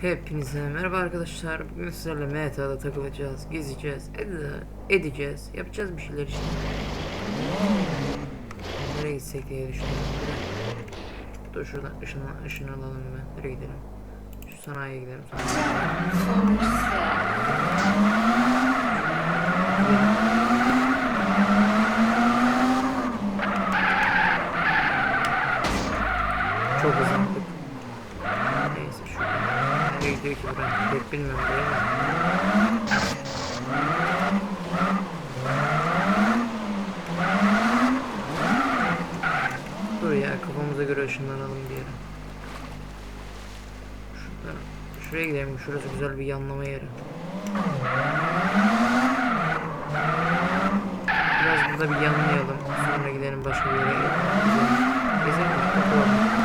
Hepinize merhaba arkadaşlar. Bugün sizlerle MTA'da takılacağız, gezeceğiz, ede- edeceğiz, yapacağız bir şeyler işte. Nereye gitsek diye düşünüyorum. Dur şuradan ışınla, ışın alalım ben. Nereye gidelim? Şu sanayiye gidelim. Sanayiye. Çok hızlandık. Neyse şuradan. Nereye gidiyor ki buraya? Pek bilmiyorum burayı da. Dur ya kafamıza göre ışınlanalım bir yere. Şuradan, şuraya gidelim. Şurası güzel bir yanlama yeri. Biraz burada bir yanlayalım. Sonra gidelim başka bir yere. Gezelim. Gezelim. Bakalım.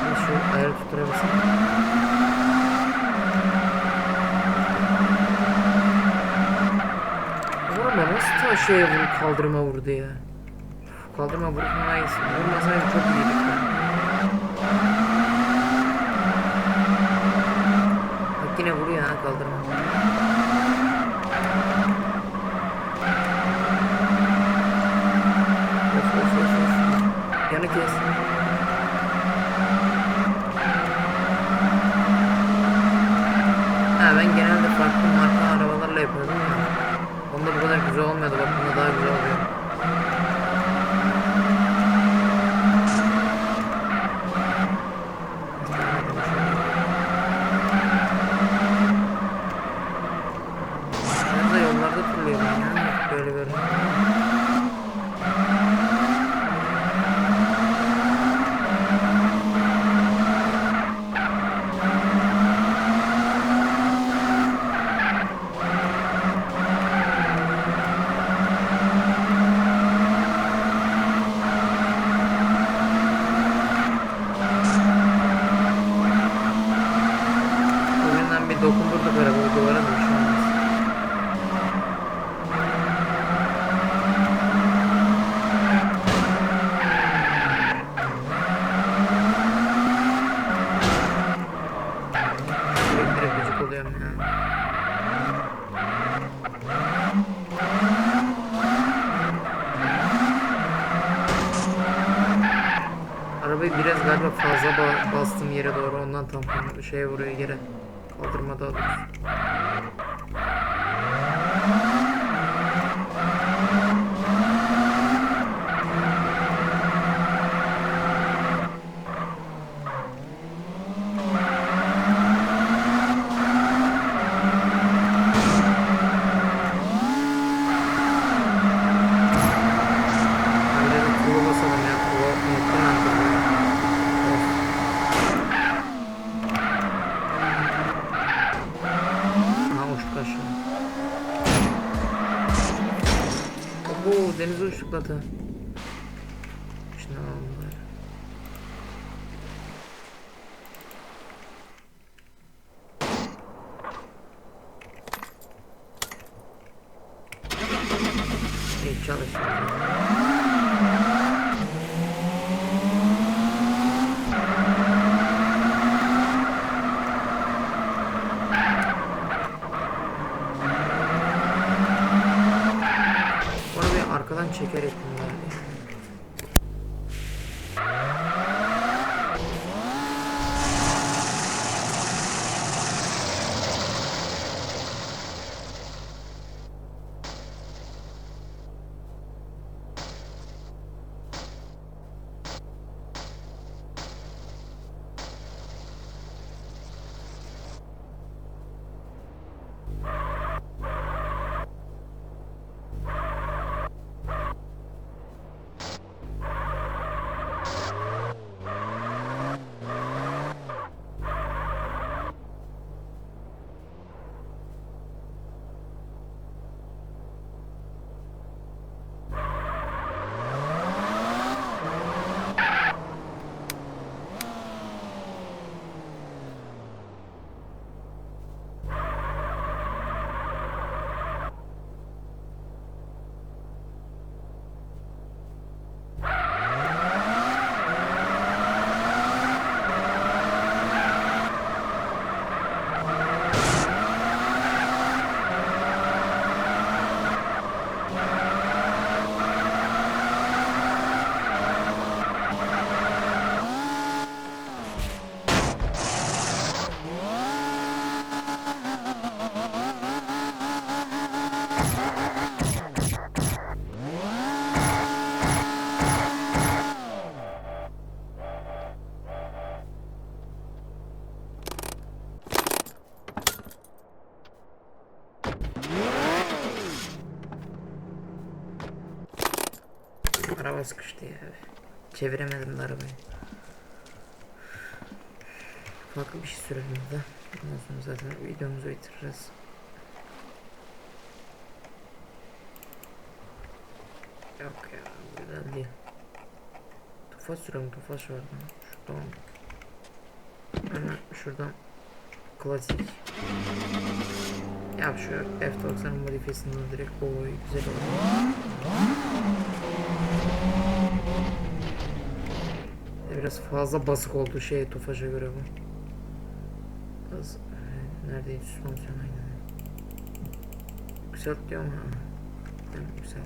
Bir Şu ayarı tutturabilsem. Oğlum ben nasıl ta şeye vurup kaldırıma vurdu ya. Kaldırıma vurup neyse. Vurmasaydı çok iyiydik. Bak yine vuruyor ha kaldırıma. Yanı kes. Ha ben genelde farklı ya. Böyle böyle. Bugünden bir dokundurduk arabayı duvara da bir şey olmaz. Sürekli gıcık oluyorum ya. Arabayı biraz galiba fazla ba- bastım yere doğru ondan tampon şeye vuruyor yere. Kaldırma daha doğrusu. Hadi bir tuğla basalım ya. Tuğla unuttum ben tuğlayı. Of. Aha uçtuk aşağı. Oho denize uçtuk zaten. Şimdi alalım bari. İyi çalışıyor. teşekkür. Araba sıkıştı ya. Çeviremedim de arabayı. Farklı bir şey sürelim burada. Ondan zaten videomuzu bitiririz. Yok ya güzel değil. Tufaş sürelim tufaş vardı. Şuradan. Hemen şuradan klasik. Yap şu F90 modifiyesinden direkt oy güzel olur. Biraz fazla basık oldu şey Tofaş'a göre bu. Az, e, neredeydi süspansiyon aynen. Yükselt diyor. Değil mi? Yükselt.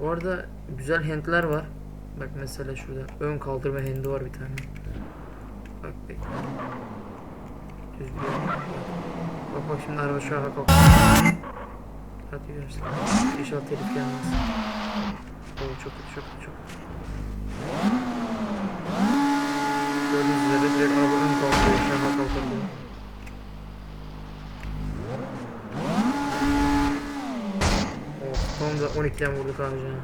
Bu arada güzel handler var. Bak mesela şurada ön kaldırma hendi var bir tane. Bak bekle. Düz bir. Bak bak şimdi araba şu an kalk. Hadi görürsün. İnşallah telif gelmez. Oo çok kötü çok kötü çok kötü. Gördüğünüz üzere direkt araba ön kalkıyor. An kalkabiliyor. Oh, tam da 12'den vurduk abi canım.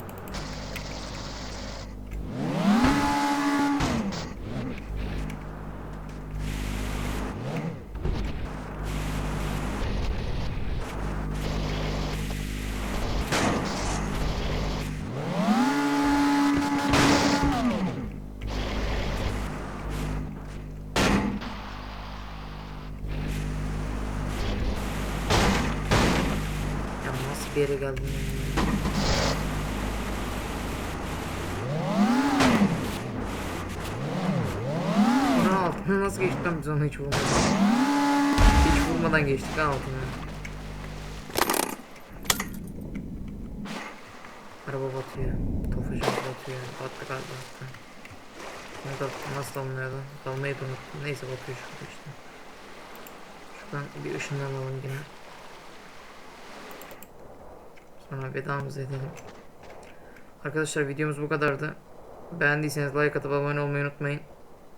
Bir yere geldim altına nasıl geçtik lan biz onu hiç vurmadan? Hiç vurmadan geçtik ha altına. Araba batıyor. Tofaşımız batıyor. Battı galiba hatta. Bunu da nasıl damlıyordu? Damlayı da unuttum. Neyse batıyor şurada işte. Şuradan bir ışınlanalım yine. Sonra vedamızı edelim. Arkadaşlar videomuz bu kadardı. Beğendiyseniz like atıp abone olmayı unutmayın.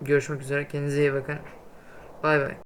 Görüşmek üzere. Kendinize iyi bakın. Bay bay.